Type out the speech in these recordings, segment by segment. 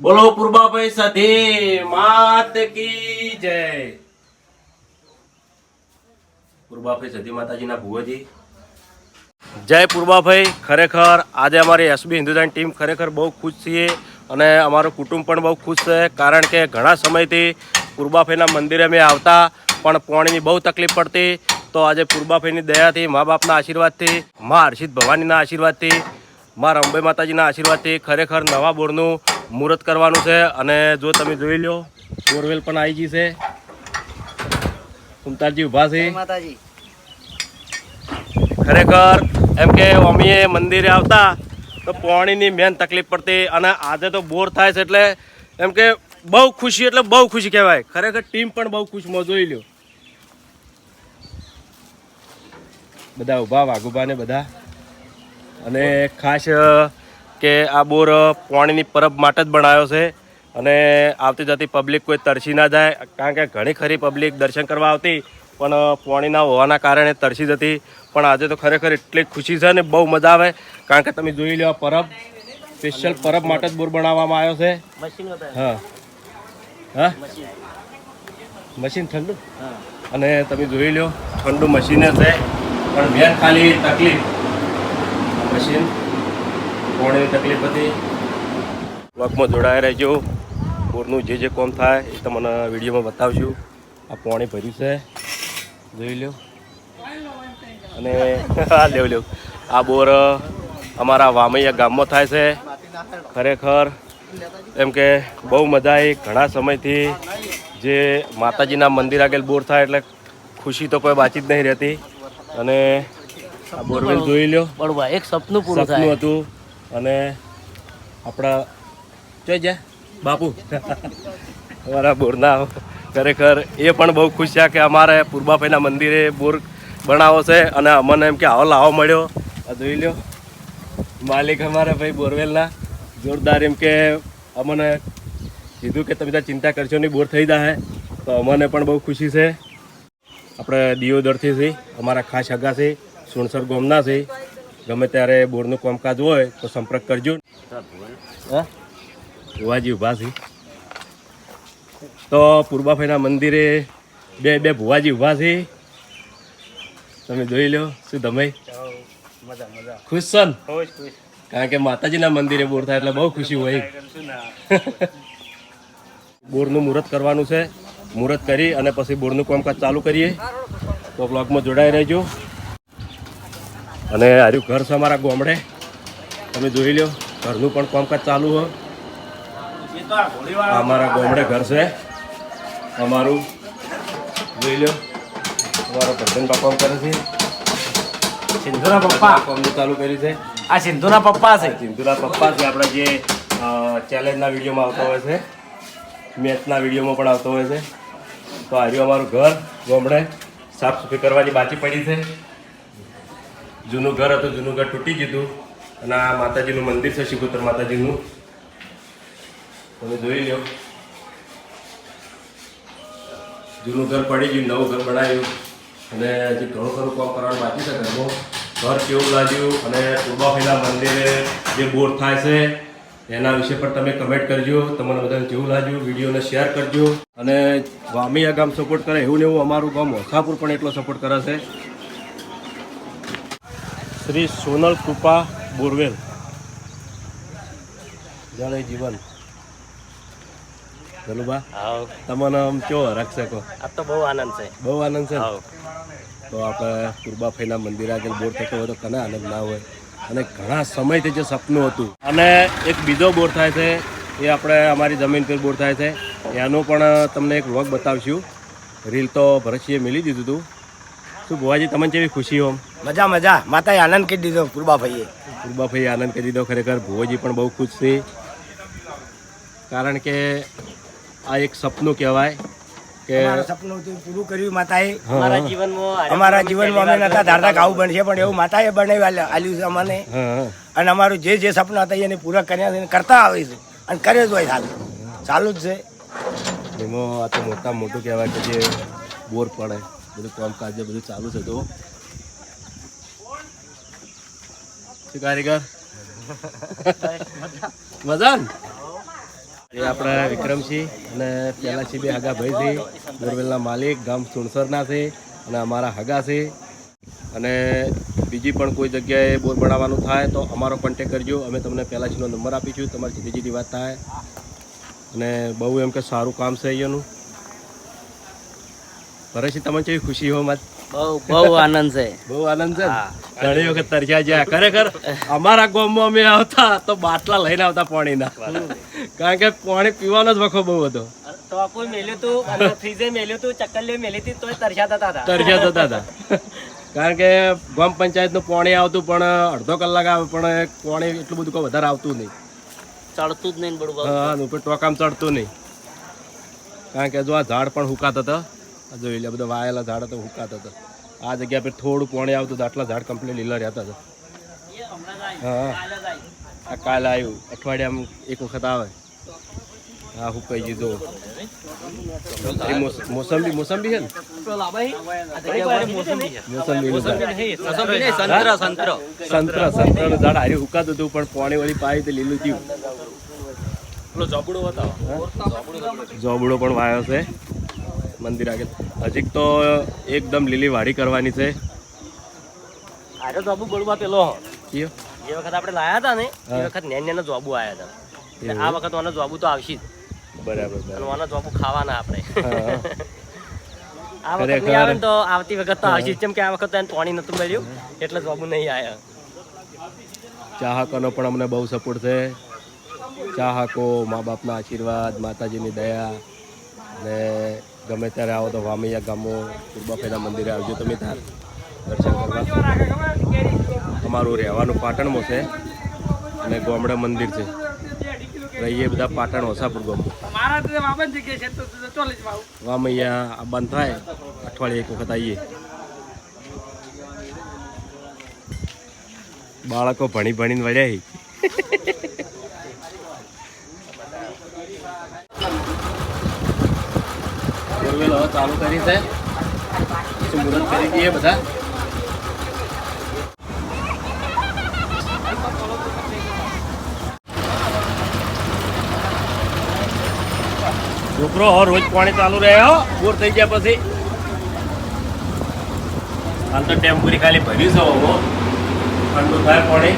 બોલો પૂર્વાભાઈ સાથે, માત કી જય. પૂર્વાભાઈ જય પૂર્વાભાઈ, ખરેખર આજે અમારી એસબી હિન્દુસ્તાન ટીમ ખરેખર બહુ ખુશ છીએ અને અમારું કુટુંબ પણ બહુ ખુશ છે, કારણ કે ઘણા સમયથી પૂર્વાભાઈના મંદિરે અમે આવતા, પણ પાણીની બહુ તકલીફ પડતી. તો આજે પૂર્વાભાઈની દયાથી, મા બાપના આશીર્વાદથી, મા હર્ષિત ભવાનીના આશીર્વાદથી, મા રંભાઈ માતાજીના આશીર્વાદથી ખરેખર નવા બોરનું મુહૂર્ત કરવાનું છે અને જો તમે જોઈ લો બોરવેલ પણ આવી ગઈ છે. કુમતાજી ઊભા છે. માતાજી. ખરેખર એમ કે અમીએ મંદિરે આવતા તો પાણીની મેન તકલીફ પડતી અને આજે તો બોર થાય છે એટલે એમ કે બહુ ખુશી એટલે બહુ ખુશી કહેવાય. ખરેખર ટીમ પણ બહુ ખુશમાં જોઈ લ્યો. બધા ઊભા વાઘુભા ને બધા. અને ખાસ કે આ બોર પાણીની પરબ માટે જ બનાવ્યો છે અને આવતી જતી પબ્લિક કોઈ તરસી ના જાય કારણ કે ઘણી ખરી પબ્લિક દર્શન કરવા આવતી પણ પાણીના હોવાના કારણે તરસી જતી. પણ આજે તો ખરેખર એટલી ખુશી છે ને બહુ મજા આવે કારણ કે તમે જોઈ લો આ પરબ. સ્પેશિયલ પરબ માટે જ બોર બનાવવામાં આવ્યો છે. મશીન હા. હા? મશીન ઠંડુ? હા. અને તમે જોઈ લો ઠંડુ મશીન જ છે. પણ બેન ખાલી તકલીફ. મશીન પાણીની તકલીફ હતી? વર્કમાં જોડાયા રહેજો. બોરનું જે જે કોમ થાય એ તમને વિડીયોમાં બતાવશું આ પાણી ભર્યું છે. જોઈ લો અને આ લેવ લેવ આ બોર અમારા વામૈયા ગામમાં થાય છે. ખરેખર એમ કે બહુ મજા આવી. ઘણા સમયથી જે માતાજીના મંદિર આગળ બોર થાય એટલે ખુશી તો કોઈ બાચી જ નહીં રહેતી. અને આ બોરવેલ જોઈ લ્યો. બરોબર એક સપનું પૂરું સપનું હતું. અને આપણા જોઈ જા બાપુ. અમારા બોરના ખરેખર એ પણ બહુ ખુશ છે કે અમારે પૂરબાભાઈના મંદિરે બોર બનાવો છે અને અમને એમ કે આવો લાવો મળ્યો. આ જોઈ લ્યો. માલિક અમારા ભાઈ બોરવેલના જોરદાર એમ કે અમને કીધું કે તમે ત્યાં ચિંતા કરશો નહીં, બોર થઈ જાય તો અમને પણ બહુ ખુશી છે. આપણે દિયોદરથી અમારા ખાસ છે, સુણસર ગોમના છે. ગમે ત્યારે બોરનું કામકાજ હોય તો સંપર્ક કરજો. હા? ભુવાજી ઊભા છે. તો પૂર્વાભાઈના મંદિરે બે બે ભુવાજી ઊભા છે. તમે જોઈ લો શું તમે ખુશ છો ને? કારણ કે માતાજીના મંદિરે બોર થાય એટલે બહુ ખુશી હોય. બોરનું મુહૂર્ત કરવાનું છે. મુહૂર્ત કરી અને પછી બોરનું કામકાજ ચાલુ કરીએ. તો બ્લોગમાં જોડાઈ રહેજો. અને હાર્યું ઘર છે અમારા ગામડે. તમે જોઈ લો ઘરનું પણ કામકાજ ચાલુ હોય અમારા ગામડે ઘર છે. અમારું જોઈ લો અમારા ભજન કામ કરે છે. સિંધુના પપ્પા. કામનું ચાલુ કર્યું છે. આ સિંધુના પપ્પા છે. સિંધુના પપ્પા છે આપણા જે ચેલેન્જના વિડીયોમાં આવતો હોય છે. મેચના વિડીયોમાં પણ આવતો હોય છે. તો આવ્યું અમારું ઘર ગામડે સાફ સફાઈ કરવાની બાકી પડી છે. જૂનું ઘર હતું, જૂનું ઘર તૂટી ગયું અને આ માતાજીનું મંદિર છે શિકોતર માતાજીનું. તમે જોઈ લો જૂનું ઘર પડી ગયું, નવું ઘર બનાવ્યું. અને હજી ઘણું ખરું કામ કરવાનું બાકી છે ઘરમાં. ઘર કેવું લાગ્યું અને પૂર્વાભાઈના મંદિરે જે બોર થાય છે, એના વિશે પણ તમે કમેન્ટ કરજો. તમને બધાને જેવું લાગ્યું, વિડીયોને શેર કરજો. અને વામિયા ગામ સપોર્ટ કરે એવું ને એવું અમારું ગામ ઓછાપુર પણ એટલો સપોર્ટ કરે છે. શ્રી સોનલ કૃપા બોરવેલ. જળ જીવન. ધનુભા તમને આમ કેવો રક્ષકો આ તો બહુ આનંદ છે. બહુ આનંદ છે તો આપણે કુરબા કુરબાફાઈના મંદિર આગળ બોર થતો હોય તો કને આનંદ ના હોય? અને ઘણા સમયથી જે સપનું હતું. અને એક બીજો બોર થાય છે એ આપણે અમારી જમીન પર બોર થાય છે. એનું પણ તમને એક વ્લોગ બતાવશું. રીલ તો ભરતસિંહે મિલી દીધું હતું. શું ભુવાજી તમને કેવી ખુશી હોમ મજા મજા. માતાએ આનંદ કરી દીધો પૂર્વાભાઈએ કુરબાભાઈએ આનંદ કરી દીધો. ખરેખર ભુવાજી પણ બહુ ખુશ છે. કારણ કે આ એક સપનું કહેવાય કે સપનું પૂરું કર્યું માતાએ. અમારા જીવનમાં અમારા જીવનમાં અમે નતા ધારતા આવું બનશે પણ એવું માતાએ બનાવી આલ્યું છે અમને. હા હા. અને અમારું જે જે સપના હતા એને પૂરા કર્યા છે કરતા આવે છે. અને કરે જ હોય ચાલુ ચાલુ જ છે. એમાં આ તો મોટા મોટું કહેવાય કે જે બોર પડે. બધું કામકાજ જે બધું ચાલુ છે તો. કારીગર? મજા એ આપણા વિક્રમસિંહ અને પહેલાંથી બે હગા ભાઈ છે બોરવેલના માલિક, ગામ સુણસરના છે અને અમારા હગા છે. અને બીજી પણ કોઈ જગ્યાએ બોર બનાવવાનું થાય તો અમારો કોન્ટેક કરજો. અમે તમને પહેલાંથીનો નંબર આપીશું. તમારી સીધી સીધી વાત થાય. અને બહુ એમ કે સારું કામ છે અહીંયાનું. પરેશી તમને કેવી ખુશી હો મત? બહુ બહુ આનંદ છે. બહુ આનંદ છે? ઘણી વખત તરજા જ્યાં ખરેખર અમારા ગામમાં અમે આવતા તો બાટલા લઈને આવતા પાણીના. કારણ કે પાણી પીવાનો જ વખો બહુ હતો. તો કોઈ મેલ્યું તું? ફ્રીજે મેલ્યું તું ચક્કર મેલી હતી તોય તરસ્યા થતા હતા. તરસ્યા થતા હતા. કારણ કે ગામ પંચાયતનું પાણી આવતું પણ અડધો કલાક આવે પણ પાણી એટલું બધું કોઈ વધારે આવતું નહીં. ચડતું જ નહીં બડું હા ઉપર ટોકામ ચડતું નહીં. કારણ કે જો આ ઝાડ પણ હુકાતા હતા જોઈ લે બધા વાયેલા ઝાડ હતા હુકાતા હતા. આ જગ્યા પર થોડું પાણી આવતું હતું આટલા ઝાડ કમ્પ્લીટ લીલા રહેતા હતા. હા. આ કાલે આવ્યું અઠવાડિયામાં એક વખત આવે. હા હું કહી દીધો મોસંબી મોસંબી છે સંત્ર સંતરા. નું ઝાડ હારી હુકાતું હતું પણ પાણી વાળી પાય તે લીલું થયું. જોબડો પણ વાયો છે. મંદિર આગળ. હજી તો એકદમ લીલી વાડી કરવાની છે. આજે તો આબુ બળવા પેલો કયો? જે વખત આપણે લાયા હતા ને એ વખત નેન નેન જોબુ આયા હતા. આ વખત ઓનો જોબુ તો આવશે જ. બરાબર અને ઓનો જોબુ ખાવાના આપણે. આ વખત નહીં આવે તો આવતી વખત તો આવશે કેમ કે આ વખત એને પાણી નતું મળ્યું એટલે જોબુ નહીં આયા. ચાહકોનો પણ અમને બહુ સપોર્ટ છે. ચાહકો મા બાપના આશીર્વાદ માતાજીની દયા ને ગમે ત્યારે આવો તો વામૈયા ગામો કુરબાફેના મંદિરે આવજો. તમે ત્યાં દર્શન કરવા. અમારું રહેવાનું પાટણમાં છે અને ગોમડા મંદિર છે. રહીએ બધા પાટણ હોસાપુર ગામમાં વામૈયા આ બંધ થાય અઠવાડિયે એક વખત આવીએ. બાળકો ભણી ભણીને વળ્યા બોરવેલ હવે ચાલુ કરી છે. પછી મુહૂર્ત કરી દઈએ બધા. છોકરો હો રોજ પાણી ચાલુ રહ્યો બોર થઈ ગયા પછી. હાલ તો ટેમ્પુરી ખાલી ભર્યું છે હવે ઠંડુ થાય પાણી.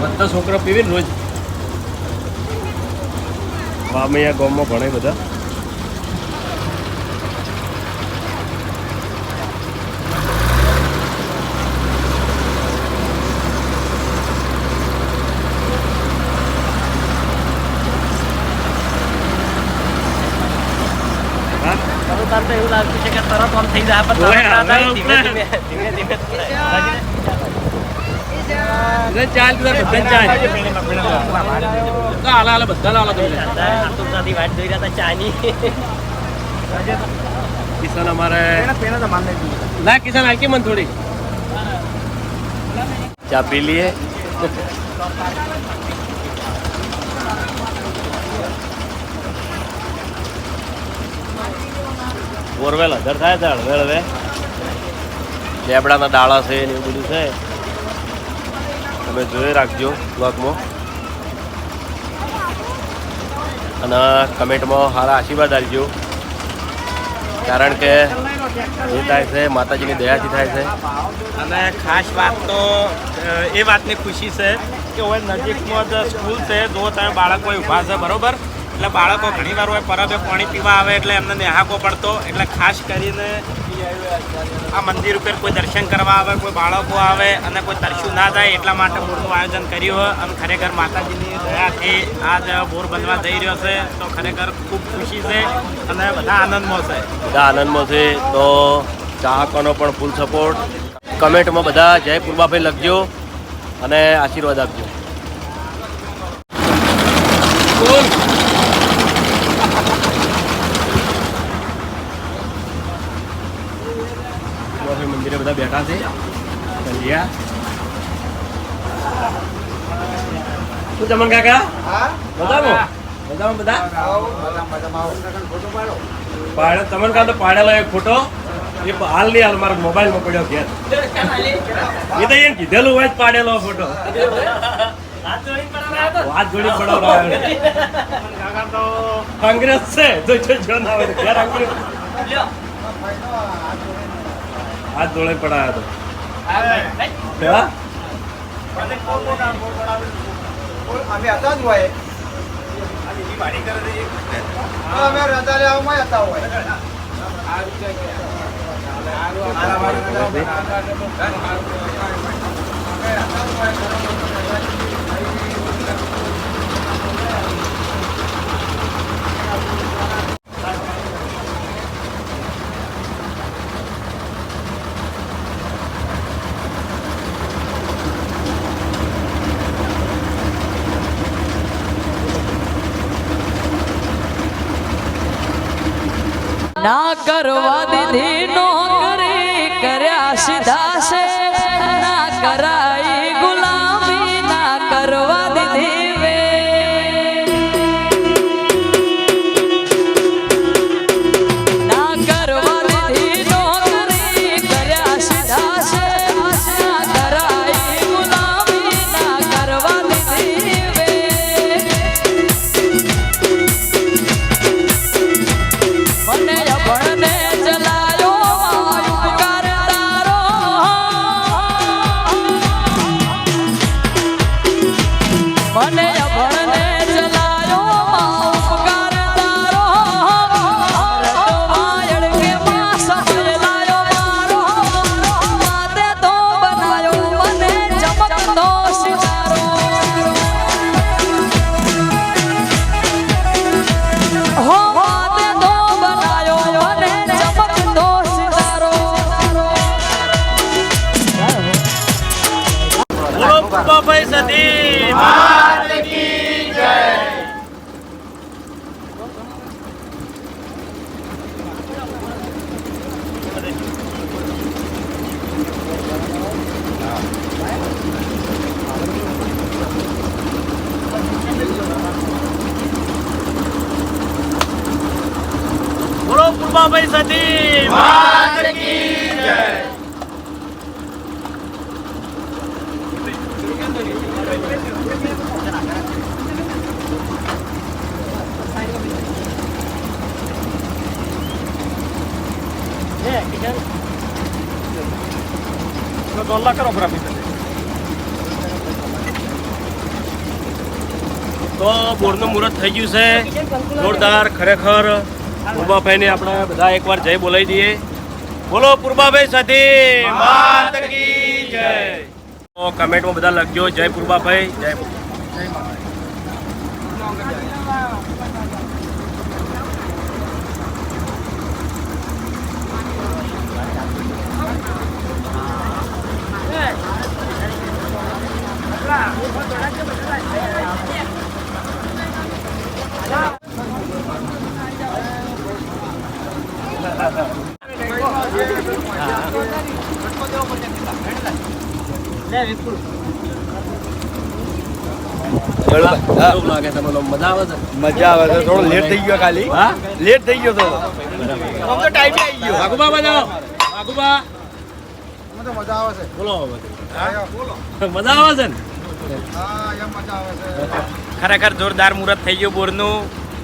બધા છોકરા પીવી રોજ. વામૈયા ગામમાં ભણે બધા. તો એવું લાગતું છે કે તરત ઓન થઈ જાય પણ ધીમે ધીમે ધીમે ધીમે બધા ચાલ બધા ચાલ વાટ જોઈ રહ્યા હતા ચાની. અમારે ના કિશન હાલકી મન થોડી. ચા પી લીએ બોરવેલ, અધર થાય છે હળવે હળવે લેબડાના ડાળા છે એવું બધું છે. તમે જોઈ રાખજો બ્લોગમાં અને કમેન્ટમાં સારા આશીર્વાદ આપજો. કારણ કે જે થાય છે, માતાજીની દયાથી થાય છે. અને ખાસ વાત તો એ વાતની ખુશી છે કે હવે નજીકમાં જ સ્કૂલ છે, જો તમે બાળકો ઊભા છે, બરોબર? એટલે બાળકો ઘણી વાર હોય પરબે પાણી પીવા આવે એટલે એમને નેહાકો પડતો. એટલે ખાસ કરીને આ મંદિર ઉપર કોઈ દર્શન કરવા આવે કોઈ બાળકો આવે અને કોઈ દર્શન ના થાય એટલા માટે બોરનું આયોજન કર્યું હોય અને ખરેખર માતાજીની દયાથી આજ બોર બનવા જઈ રહ્યો છે. તો ખરેખર ખૂબ ખુશી છે અને બધા આનંદમાં છે. બધા આનંદમાં છે. તો ચાહકોનો પણ ફૂલ સપોર્ટ કમેન્ટમાં બધા જય પૂર્વાભાઈ લખજો અને આશીર્વાદ આપજો પૂર્વાભાઈ મંદિરે બધા બેઠા છે. સંધ્યા શું ચમન કાકા? બતાવો બતાવો બધા? પાડે. તમને કાં તો પાડેલો એક ફોટો? એ હાલ નહીં હાલ મારા મોબાઈલમાં પડ્યો ઘેર. એ તો એને કીધેલું હોય જ પાડેલો ફોટો. હાથ જોડીને પડાવડાવ્યો તો. હાથ જોડી પડાવ કોંગ્રેસ છે જો જો ના હોય ઘેર લ્યો. હાથ જોડે પડાવ્યો ભાઈ, તો. હા? અમે હતા જ હોય. અમે રજા લેવામાં હતા હોય. ના કરવા દીધી નોકરી કર્યા સીધા છે ના કરાઈ બોલો પુષ્પાભાઈ સતી લે, કિશન. તો બોરનું મુહૂર્ત થઈ ગયું છે કિશન કંકુલાલ. જોરદાર ખરેખર પૂર્વાભાઈને આપણે બધા એકવાર જય બોલાવી દઈએ. બોલો પૂર્વાભાઈ સતી માત કી જય. તો કમેન્ટમાં બધા લખજો. જય પૂર્વાભાઈ. જય લે, વિપુલ. કેવું લાગે તમને મજા આવે છે. મજા આવે છે થોડો લેટ થઈ ગયો ખાલી. હા? લેટ થઈ ગયો થોડો. આમ તો ટાઈમે આવી ગયો. વાઘુબા બજાવો. વાઘુબા. મજા આવે છે. બોલો મજા આવે છે ને? હા એમ મજા આવે છે. ખરેખર જોરદાર મુહૂર્ત થઈ ગયું બોરનું.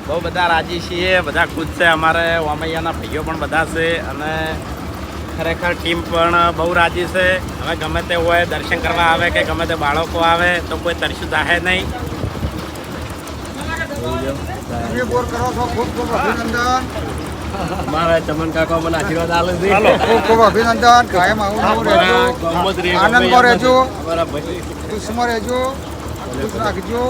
બહુ બધા રાજી છીએ બધા ખુશ છે. અમારે વામૈયાના ભાઈઓ પણ બધા છે અને ખરેખર ટીમ પણ બહુ રાજી છે. હવે ગમે તે હોય દર્શન કરવા આવે કે ગમે તે બાળકો આવે તો કોઈ તરશું જાહે નહીં. તમે બોર કરો છો ખૂબ ખૂબ અભિનંદન મારા ચમન કાકા મને આશીર્વાદ આલે છે. ખૂબ ખૂબ અભિનંદન. કાયમ આવું આવું રહેજો. અમારા ગમત રે, આનંદમાં રહેજો. ખુશમાં રહેજો. ખુશ રાખજો.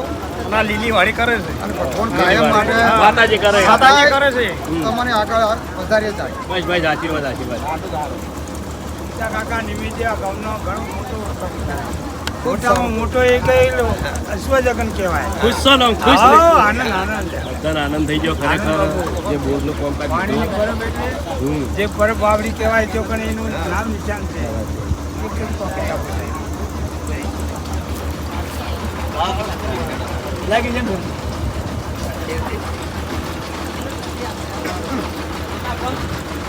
ના લીલી વાળી કરે છે. અને ભગવાન કાયમ માટે માતાજી કરે. માતાજી કરે છે. તમને આગળ વધારે જાય બસ ભાઈ આશીર્વાદ આશીર્વાદ. કાકા નિમિત્તે આ ગામનો ઘણો મોટો મોટામાં મોટો એ કહેલો અશ્વજગન કહેવાય. ખુશ છો ને ખુશ આનંદ આનંદ. આનંદ થઈ ગયો ખરેખર. જે બોરનું કોમ પાણીની જે પરબ કહેવાય તો પણ એનું નામ નિશાન છે. લાગી જાય ને?